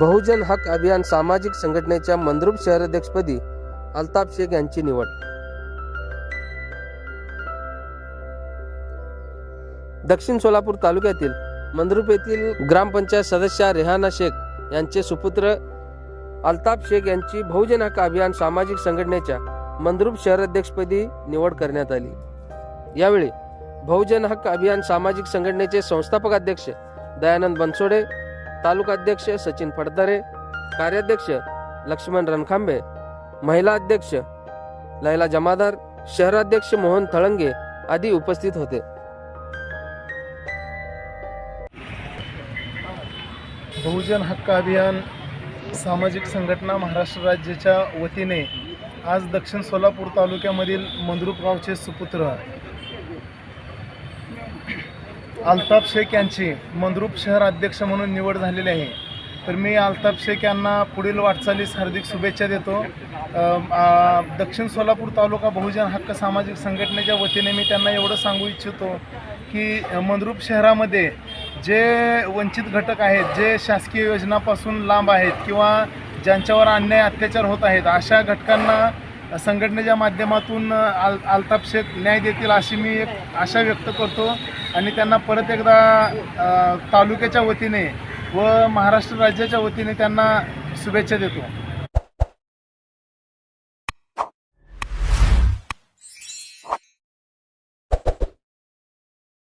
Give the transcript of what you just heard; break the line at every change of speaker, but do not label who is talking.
बहुजन हक अभियान सामाजिक संघटनेच्या मंद्रुप शहराध्यक्षपदी अल्ताफ शेख यांची निवड. दक्षिण सोलापूर तालुक्यातील मंद्रुप येथील ग्रामपंचायत सदस्य रेहाना शेख यांचे सुपुत्र अल्ताफ शेख यांची बहुजन हक अभियान सामाजिक संघटनेच्या मंद्रुप शहराध्यक्षपदी निवड करण्यात आली. यावेळी बहुजन हक्क अभियान सामाजिक संघटनेचे संस्थापक अध्यक्ष दयानंद बनसोडे तालुकाध्यक्ष सचिन फडतरे कार्याध्यक्ष लक्ष्मण रणखांबे महिला अध्यक्ष लैला जमादार शहराध्यक्ष मोहन थळंगे आदी उपस्थित होते.
बहुजन हक्क अभियान सामाजिक संघटना महाराष्ट्र राज्याच्या वतीने आज दक्षिण सोलापूर तालुक्यामधील मंद्रुप गावचे सुपुत्र अल्ताफ शेख यांची मंद्रुप शहर अध्यक्ष म्हणून निवड झालेली आहे. तर मी अल्ताफ शेख यांना पुढील वाटचालीस हार्दिक शुभेच्छा देतो. दक्षिण सोलापूर तालुका बहुजन हक्क सामाजिक संघटनेच्या वतीने मी त्यांना एवढं सांगू इच्छितो की अ, शहरामध्ये जे वंचित घटक आहेत जे शासकीय योजनापासून लांब आहेत किंवा ज्यांच्यावर अन्याय अत्याचार होत आहेत अशा घटकांना संघटनेच्या माध्यमातून आल अल्ताफ शेख न्याय देतील अशी मी एक आशा व्यक्त करतो. आणि त्यांना परत एकदा तालुक्याच्या वतीने व महाराष्ट्र राज्याच्या वतीने त्यांना शुभेच्छा देतो.